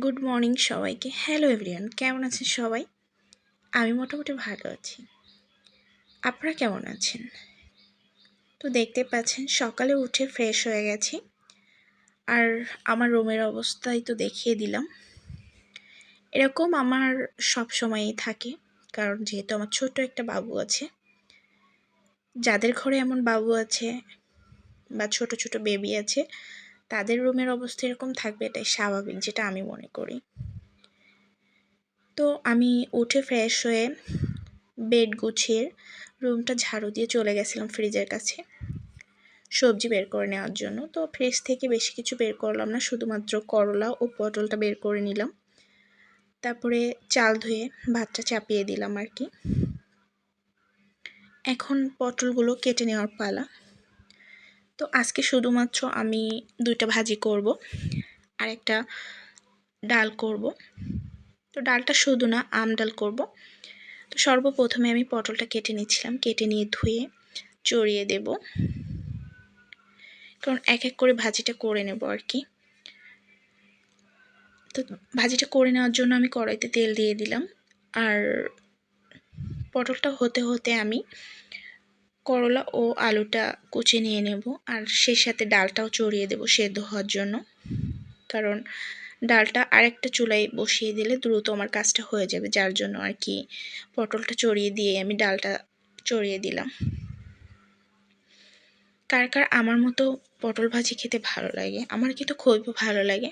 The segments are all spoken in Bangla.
গুড মর্নিং সবাইকে। হ্যালো এভরিওয়ান, কেমন আছেন সবাই? আমি মোটামুটি ভালো আছি। আপনারা কেমন আছেন? তো দেখতে পাচ্ছেন, সকালে উঠে ফ্রেশ হয়ে গেছি। আর আমার রুমের অবস্থাই তো দেখিয়ে দিলাম। এরকম আমার সব সময়ই থাকে, কারণ যেহেতু আমার ছোট একটা বাবু আছে। যাদের ঘরে এমন বাবু আছে বা ছোট ছোট বেবি আছে তাদের রুমের অবস্থা এরকম থাকবে এটাই স্বাভাবিক, যেটা আমি মনে করি। তো আমি উঠে ফ্রেশ হয়ে বেড গুছিয়ে রুমটা ঝাড়ু দিয়ে চলে গেছিলাম ফ্রিজের কাছে। সবজি বের করে নেওয়ার জন্য। তো ফ্রিজ থেকে বেশি কিছু বের করলাম না, শুধুমাত্র করলা ও পটলটা বের করে নিলাম। তারপরে চাল ধুয়ে ভাতটা চাপিয়ে দিলাম আর কি। এখন পটলগুলো কেটে নেওয়ার পালা। তো আজকে শুধুমাত্র আমি দুইটা ভাজি করব, আর একটা ডাল করব। তো ডালটা শুধু না, আম ডাল করব। তো সর্বপ্রথমে আমি পটলটা কেটে নিচ্ছিলাম, কেটে নিয়ে ধুয়ে চড়িয়ে দেব। কারণ এক এক করে ভাজিটা করে নেব আর কি। তো ভাজিটা করে নেওয়ার জন্য আমি কড়াইতে তেল দিয়ে দিলাম, আর পটলটা হতে হতে আমি করলা ও আলুটা কুচে নিয়ে নেব আর সেই সাথে ডালটাও চড়িয়ে দেব সেদ্ধ হওয়ার জন্য। কারণ ডালটা আরেকটা চুলায় বসিয়ে দিলে দ্রুত আমার কাজটা হয়ে যাবে, যার জন্য আর কি পটলটা চড়িয়ে দিয়ে আমি ডালটা চড়িয়ে দিলাম। কার কার আমার মতো পটল ভাজি খেতে ভালো লাগে? আমার কিন্তু খুবই ভালো লাগে।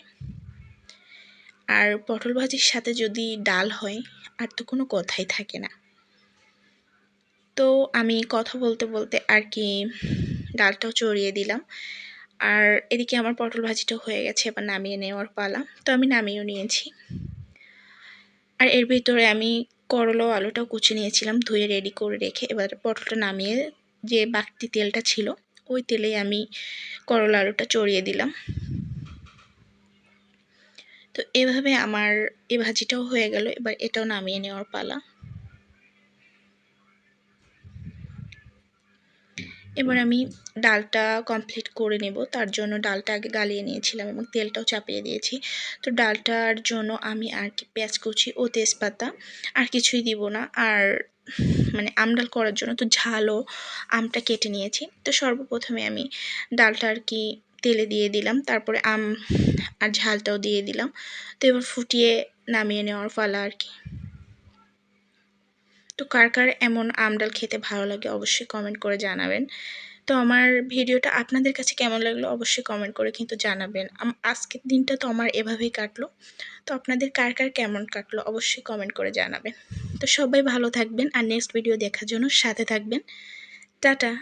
আর পটল ভাজির সাথে যদি ডাল হয়, আর তো কোনো কথাই থাকে না। তো আমি কথা বলতে বলতে আর কি ডালটাও চড়িয়ে দিলাম। আর এদিকে আমার পটল ভাজিটা হয়ে গেছে, এবার নামিয়ে নেওয়ার পালা। তো আমি নামিয়েও নিয়েছি। আর এর ভিতরে আমি করল আলুটাও কুচে নিয়েছিলাম, ধুয়ে রেডি করে রেখে এবার পটলটা নামিয়ে যে বাড়তি তেলটা ছিল, ওই তেলেই আমি করলা আলুটা চড়িয়ে দিলাম। তো এভাবে আমার এ ভাজিটাও হয়ে গেল, এবার এটাও নামিয়ে নেওয়ার পালা। এবার আমি ডালটা কমপ্লিট করে নেব। তার জন্য ডালটা আগে গালিয়ে নিয়েছিলাম এবং তেলটাও চাপিয়ে দিয়েছি। তো ডালটার জন্য আমি আর কি পেঁয়াজ কুচি ও তেজপাতা আর কিছুই দিব না। আর মানে আমডাল করার জন্য তো ঝালও আমটা কেটে নিয়েছি। তো সর্বপ্রথমে আমি ডালটা আর কি তেলে দিয়ে দিলাম। তারপরে আম আর ঝালটাও দিয়ে দিলাম। তো এবার ফুটিয়ে নামিয়ে নেওয়ার ফালা আর কি। তো কার কার এমন আমডাল খেতে ভালো লাগে অবশ্যই কমেন্ট করে জানাবেন। তো আমার ভিডিওটা আপনাদের কাছে কেমন লাগল অবশ্যই কমেন্ট করে কিন্তু জানাবেন। আজকের দিনটা তো আমার এভাবেই কাটলো। তো আপনাদের কার কার কেমন কাটলো অবশ্যই কমেন্ট করে জানাবেন। তো সবাই ভালো থাকবেন আর নেক্সট ভিডিও দেখার জন্য সাথে থাকবেন। টাটা।